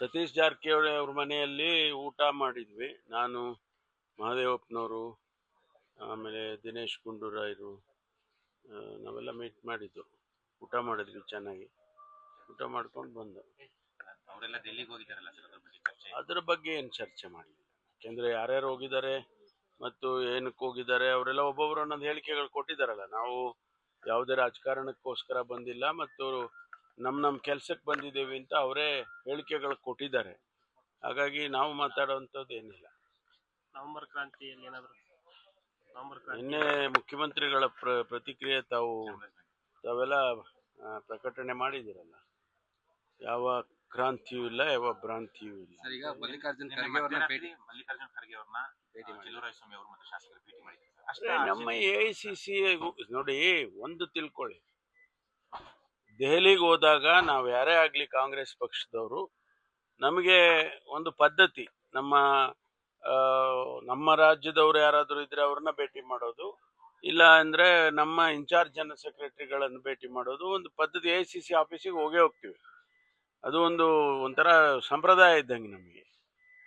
ಸತೀಶ್ ಜಾರಕಿಹೊಳಿ ಅವ್ರ ಮನೆಯಲ್ಲಿ ಊಟ ಮಾಡಿದ್ವಿ. ನಾನು ಮಹಾದೇವಪ್ಪನವರು ಆಮೇಲೆ ದಿನೇಶ್ ಗುಂಡೂರಾಯರು ನಾವೆಲ್ಲ ಮೀಟ್ ಮಾಡಿದ್ದು. ಊಟ ಮಾಡಿದ್ವಿ ಚೆನ್ನಾಗಿ. ಊಟ ಮಾಡ್ಕೊಂಡು ಬಂದು. ಅವರೆಲ್ಲ ಡೆಲ್ಲಿಗೆ ಹೋಗಿದ್ದಾರಲ್ಲ ಸರ್? ಅದ್ರ ಬಗ್ಗೆ ಚರ್ಚೆ ಅದ್ರ ಬಗ್ಗೆ ಏನು ಚರ್ಚೆ ಮಾಡಲಿಲ್ಲ. ಯಾಕೆಂದರೆ ಯಾರ್ಯಾರು ಹೋಗಿದ್ದಾರೆ ಮತ್ತು ಏನಕ್ಕೆ ಹೋಗಿದ್ದಾರೆ ಅವರೆಲ್ಲ ಒಬ್ಬೊಬ್ಬರು ಒಂದೊಂದು ಹೇಳಿಕೆಗಳು ಕೊಟ್ಟಿದ್ದಾರಲ್ಲ. ನಾವು ಯಾವುದೇ ರಾಜಕಾರಣಕ್ಕೋಸ್ಕರ ಬಂದಿಲ್ಲ ಮತ್ತು ನಮ್ಮ ನಮ್ಮ ಕೆಲಸಕ್ಕೆ ಬಂದಿದ್ದೇವೆ ಅಂತ ಅವರೇ ಹೇಳಿಕೆಗಳು ಕೊಟ್ಟಿದ್ದಾರೆ. ಹಾಗಾಗಿ ನಾವು ಮಾತಾಡುವಂಥದ್ದು ಏನಿಲ್ಲ. ನವೆಂಬರ್ ಕ್ರಾಂತಿಯಲ್ಲಿ ಏನಾದರೂ ನವೆಂಬರ್ ಕ್ರಾಂತಿ ನಿನ್ನೆ ಮುಖ್ಯಮಂತ್ರಿಗಳ ಪ್ರ ಪ್ರತಿಕ್ರಿಯೆ ತಾವು ತಾವೆಲ್ಲ ಆ, ಪ್ರಕಟಣೆ ಮಾಡಿದಿರಲ್ಲ ಯಾವ ಕ್ರಾಂತಿಯೂ ಇಲ್ಲ ಯಾವ ಭ್ರಾಂತಿಯೂ ಇಲ್ಲ. ಸರ್ ಈಗ ಮಲ್ಲಿಕಾರ್ಜುನ್ ಖರ್ಗೆ ಅವ್ರನ್ನ ಭೇಟಿ ಮಲ್ಲಿಕಾರ್ಜುನ್ ಖರ್ಗೆ ಅವ್ರನ್ನ ಭೇಟಿ ಮಾಡಿ ಸ್ವಾಮಿ ಅವರು ಮತ್ತೆ ಶಾಸಕರು ಭೇಟಿ ಮಾಡಿದ್ದಾರೆ ಅಷ್ಟೇ ಅಷ್ಟೇ ನಮ್ಮ ಎ ಐ ಸಿ ಸಿ ನೋಡಿ ಒಂದು ತಿಳ್ಕೊಳ್ಳಿ. ದೆಹಲಿಗೆ ಹೋದಾಗ ನಾವು ಯಾರೇ ಆಗಲಿ ಕಾಂಗ್ರೆಸ್ ಪಕ್ಷದವರು, ನಮಗೆ ಒಂದು ಪದ್ಧತಿ, ನಮ್ಮ ನಮ್ಮ ರಾಜ್ಯದವರು ಯಾರಾದರೂ ಇದ್ರೆ ಅವ್ರನ್ನ ಭೇಟಿ ಮಾಡೋದು, ಇಲ್ಲ ಅಂದ್ರೆ ನಮ್ಮ ಇನ್ಚಾರ್ಜ್ ಜನರಲ್ ಸೆಕ್ರೆಟರಿಗಳನ್ನು ಭೇಟಿ ಮಾಡೋದು, ಒಂದು ಪದ್ಧತಿ ಎ ಸಿ ಸಿ ಆಫೀಸಿಗೆ ಹೋಗೇ ಹೋಗ್ತೀವಿ. ಅದು ಒಂದು ಒಂಥರ ಸಂಪ್ರದಾಯ ಇದ್ದಂಗೆ ನಮಗೆ.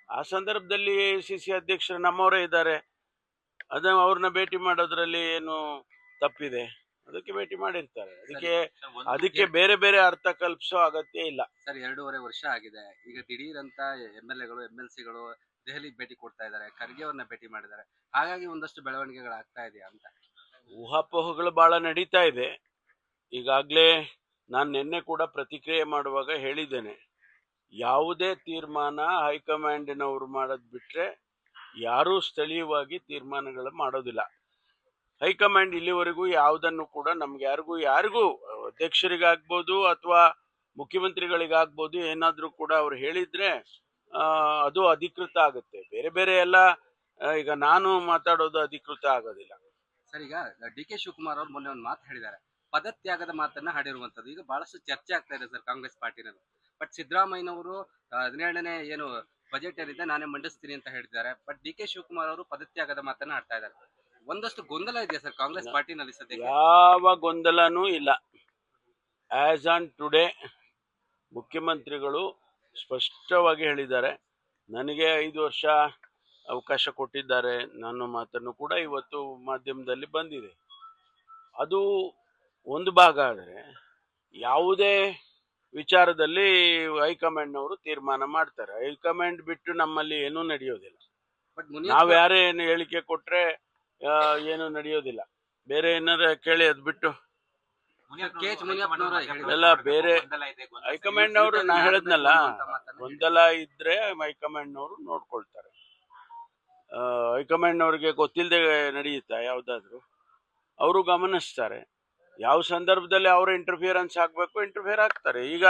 ಆ ಸಂದರ್ಭದಲ್ಲಿ ಎ ಸಿ ಸಿ ಅಧ್ಯಕ್ಷರು ನಮ್ಮವರೇ ಇದ್ದಾರೆ. ಅದ ಅವ್ರನ್ನ ಭೇಟಿ ಮಾಡೋದ್ರಲ್ಲಿ ಏನು ತಪ್ಪಿದೆ? ಅದಕ್ಕೆ ಭೇಟಿ ಮಾಡಿರ್ತಾರೆ. ಅದಕ್ಕೆ ಅದಕ್ಕೆ ಬೇರೆ ಬೇರೆ ಅರ್ಥ ಕಲ್ಪಿಸೋ ಅಗತ್ಯ ಇಲ್ಲ. ಸರ್ ಎರಡೂವರೆ ವರ್ಷ ಆಗಿದೆ. ಈಗ ದಿಢೀರ್ ಅಂತ ಎಂ ಎಲ್ ಎಗಳು ಎಂ ಎಲ್ ಸಿಗಳು ದೆಹಲಿಗೆ ಭೇಟಿ ಕೊಡ್ತಾ ಇದ್ದಾರೆ. ಖರ್ಗೆ ಅವ್ರನ್ನ ಭೇಟಿ ಮಾಡಿದ್ದಾರೆ. ಹಾಗಾಗಿ ಒಂದಷ್ಟು ಬೆಳವಣಿಗೆಗಳು ಆಗ್ತಾ ಇದೆಯಾ ಅಂತ. ಊಹಾಪೋಹಗಳು ಬಹಳ ನಡೀತಾ ಇದೆ. ಈಗಾಗಲೇ ನಾನು ನಿನ್ನೆ ಕೂಡ ಪ್ರತಿಕ್ರಿಯೆ ಮಾಡುವಾಗ ಹೇಳಿದ್ದೇನೆ. ಯಾವುದೇ ತೀರ್ಮಾನ ಹೈಕಮಾಂಡಿನವರು ಮಾಡೋದು ಬಿಟ್ರೆ ಯಾರೂ ಸ್ಥಳೀಯವಾಗಿ ತೀರ್ಮಾನಗಳು ಮಾಡೋದಿಲ್ಲ. ಹೈಕಮಾಂಡ್ ಇಲ್ಲಿವರೆಗೂ ಯಾವುದನ್ನು ಕೂಡ ನಮ್ಗೆ ಯಾರಿಗೂ ಯಾರಿಗೂ ಅಧ್ಯಕ್ಷರಿಗಾಗ್ಬೋದು ಅಥವಾ ಮುಖ್ಯಮಂತ್ರಿಗಳಿಗಾಗ್ಬೋದು ಏನಾದರೂ ಕೂಡ ಅವ್ರು ಹೇಳಿದ್ರೆ ಅದು ಅಧಿಕೃತ ಆಗುತ್ತೆ. ಬೇರೆ ಬೇರೆ ಎಲ್ಲ ಈಗ ನಾನು ಮಾತಾಡೋದು ಅಧಿಕೃತ ಆಗೋದಿಲ್ಲ. ಸರ್, ಈಗ ಡಿ ಕೆ ಶಿವಕುಮಾರ್ ಅವರು ಮೊನ್ನೆ ಒಂದು ಮಾತು ಹೇಳಿದ್ದಾರೆ. ಪದತ್ಯಾಗದ ಮಾತನ್ನ ಹಾಡಿರುವಂತದ್ದು ಈಗ ಬಹಳಷ್ಟು ಚರ್ಚೆ ಆಗ್ತಾ ಇದೆ ಸರ್ ಕಾಂಗ್ರೆಸ್ ಪಾರ್ಟಿನಲ್ಲಿ. ಬಟ್ ಸಿದ್ದರಾಮಯ್ಯನವರು ಹದಿನೇಳನೇ ಏನು ಬಜೆಟ್ ಏನಿದೆ ನಾನೇ ಮಂಡಿಸ್ತೀನಿ ಅಂತ ಹೇಳಿದ್ದಾರೆ ಬಟ್ ಡಿ ಕೆ ಶಿವಕುಮಾರ್ ಅವರು ಪದತ್ಯಾಗದ ಮಾತನ್ನ ಆಡ್ತಾ ಇದ್ದಾರೆ. ಒಂದಷ್ಟು ಗೊಂದಲ ಇದೆಯಾ ಸರ್ ಕಾಂಗ್ರೆಸ್ ಪಾರ್ಟಿನಲ್ಲಿ ಸದ್ಯ ಯಾವ ಗೊಂದಲನೂ ಇಲ್ಲ. ಆಸ್ ಆನ್ ಟುಡೇ ಮುಖ್ಯಮಂತ್ರಿಗಳು ಸ್ಪಷ್ಟವಾಗಿ ಹೇಳಿದ್ದಾರೆ. ನನಗೆ ಐದು ವರ್ಷ ಅವಕಾಶ ಕೊಟ್ಟಿದ್ದಾರೆ ನನ್ನ ಮಾತನ್ನು ಕೂಡ ಇವತ್ತು ಮಾಧ್ಯಮದಲ್ಲಿ ಬಂದಿದೆ. ಅದು ಒಂದು ಭಾಗ ಆದರೆ ಯಾವುದೇ ವಿಚಾರದಲ್ಲಿ ಹೈಕಮಾಂಡ್ನವರು ತೀರ್ಮಾನ ಮಾಡ್ತಾರೆ. ಹೈಕಮಾಂಡ್ ಬಿಟ್ಟು ನಮ್ಮಲ್ಲಿ ಏನೂ ನಡೆಯೋದಿಲ್ಲ. ನಾವು ಯಾರೇ ಏನು ಹೇಳಿಕೆ ಕೊಟ್ರೆ ಆ, ಏನು ನಡೆಯೋದಿಲ್ಲ. ಬೇರೆ ಏನಾರ ಕೇಳಿ ಅದ್ ಬಿಟ್ಟು. ಹೈಕಮಾಂಡ್ ಎಲ್ಲ ಬೇರೆ ಹೈಕಮಾಂಡ್ ಅವರು ನಾ ಹೇಳದ್ನಲ್ಲ ಗೊಂದಲ ಇದ್ರೆ ಹೈಕಮಾಂಡ್ನವರು ನೋಡ್ಕೊಳ್ತಾರೆ. ಹೈಕಮಾಂಡ್ ಅವ್ರಿಗೆ ಗೊತ್ತಿಲ್ಲದೆ ನಡೆಯುತ್ತಾ ಯಾವ್ದಾದ್ರು? ಅವರು ಗಮನಿಸ್ತಾರೆ. ಯಾವ ಸಂದರ್ಭದಲ್ಲಿ ಅವರ ಇಂಟರ್ಫಿಯರೆನ್ಸ್ ಆಗಬೇಕು ಇಂಟರ್ಫಿಯರ್ ಆಗ್ತಾರೆ. ಈಗ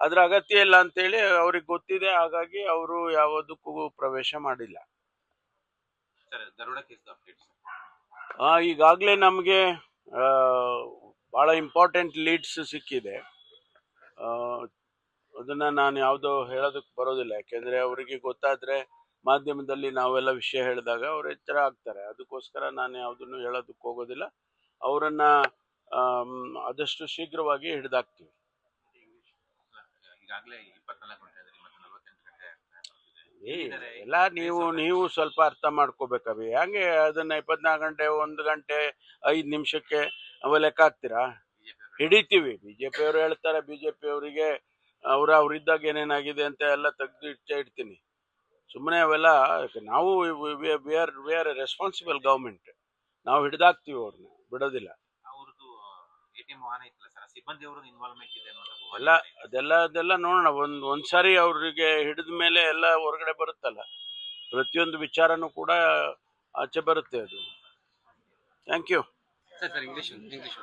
ಅದ್ರ ಅಗತ್ಯ ಇಲ್ಲ ಅಂತೇಳಿ ಅವ್ರಿಗೆ ಗೊತ್ತಿದೆ ಹಾಗಾಗಿ ಅವರು ಯಾವುದಕ್ಕೂ ಪ್ರವೇಶ ಮಾಡಿಲ್ಲ ಸರ್ ದರೋಡ ಕೇಸ್ ಅಪ್ಡೇಟ್ ಸರ್ ಆ, ಈಗಾಗಲೇ ನಮಗೆ ಭಾಳ ಇಂಪಾರ್ಟೆಂಟ್ ಲೀಡ್ಸ್ ಸಿಕ್ಕಿದೆ. ಅದನ್ನ ನಾನು ಯಾವುದೋ ಹೇಳೋದಕ್ಕೆ ಬರೋದಿಲ್ಲ. ಯಾಕೆಂದರೆ ಅವರಿಗೆ ಗೊತ್ತಾದರೆ ಮಾಧ್ಯಮದಲ್ಲಿ ನಾವೆಲ್ಲ ವಿಷಯ ಹೇಳಿದಾಗ ಅವ್ರು ಎಚ್ಚರ ಆಗ್ತಾರೆ. ಅದಕ್ಕೋಸ್ಕರ ನಾನು ಯಾವುದನ್ನು ಹೇಳೋದಕ್ಕೆ ಹೋಗೋದಿಲ್ಲ. ಅವರನ್ನು ಆದಷ್ಟು ಶೀಘ್ರವಾಗಿ ಹಿಡಿದಾಕ್ತೀವಿ ಈಗಾಗಲೇ ಇಪ್ಪತ್ನಾಲ್ಕು ಗಂಟೆ ಆದ್ರೆ ಮತ್ತೆ ನಲವತ್ತೆಂಟು ಗಂಟೆ ಆಗ್ತಾ ಏ, ಇದ್ದಾರೆ. ಎಲ್ಲ ನೀವು ನೀವು ಸ್ವಲ್ಪ ಅರ್ಥ ಮಾಡ್ಕೋಬೇಕವಿ ಹಂಗೆ ಅದನ್ನ ಇಪ್ಪತ್ನಾಲ್ಕು ಗಂಟೆ ಒಂದು ಗಂಟೆ ಐದು ನಿಮಿಷಕ್ಕೆ ಅವ ಲೆಕ್ಕ ಹಾಕ್ತೀರಾ? ಹಿಡಿತೀವಿ. ಬಿಜೆಪಿ ಅವರು ಹೇಳ್ತಾರೆ ಬಿಜೆಪಿ ಅವರಿಗೆ ಅವ್ರ ಅವ್ರಿದ್ದಾಗ ಏನೇನಾಗಿದೆ ಅಂತ ಎಲ್ಲ ತೆಗೆದು ಇಟ್ಟೇ ಇಡ್ತೀನಿ. ಸುಮ್ಮನೆ ಅವೆಲ್ಲ ನಾವು we are we are responsible government ನಾವು ಹಿಡ್ದಾಕ್ತೀವಿ ಅವ್ರನ್ನ ಬಿಡೋದಿಲ್ಲ. ಇನ್ವಾಲ್ವ್ಮೆಂಟ್ ಇದೆ ಎಲ್ಲ ಅದೆಲ್ಲ ಅದೆಲ್ಲ ನೋಡೋಣ. ಒಂದು ಒಂದ್ಸಾರಿ ಅವ್ರಿಗೆ ಹಿಡಿದ ಮೇಲೆ ಎಲ್ಲ ಹೊರಗಡೆ ಬರುತ್ತಲ್ಲ. ಪ್ರತಿಯೊಂದು ವಿಚಾರನೂ ಕೂಡ ಆಚೆ ಬರುತ್ತೆ ಅದು. Thank you sir sir English English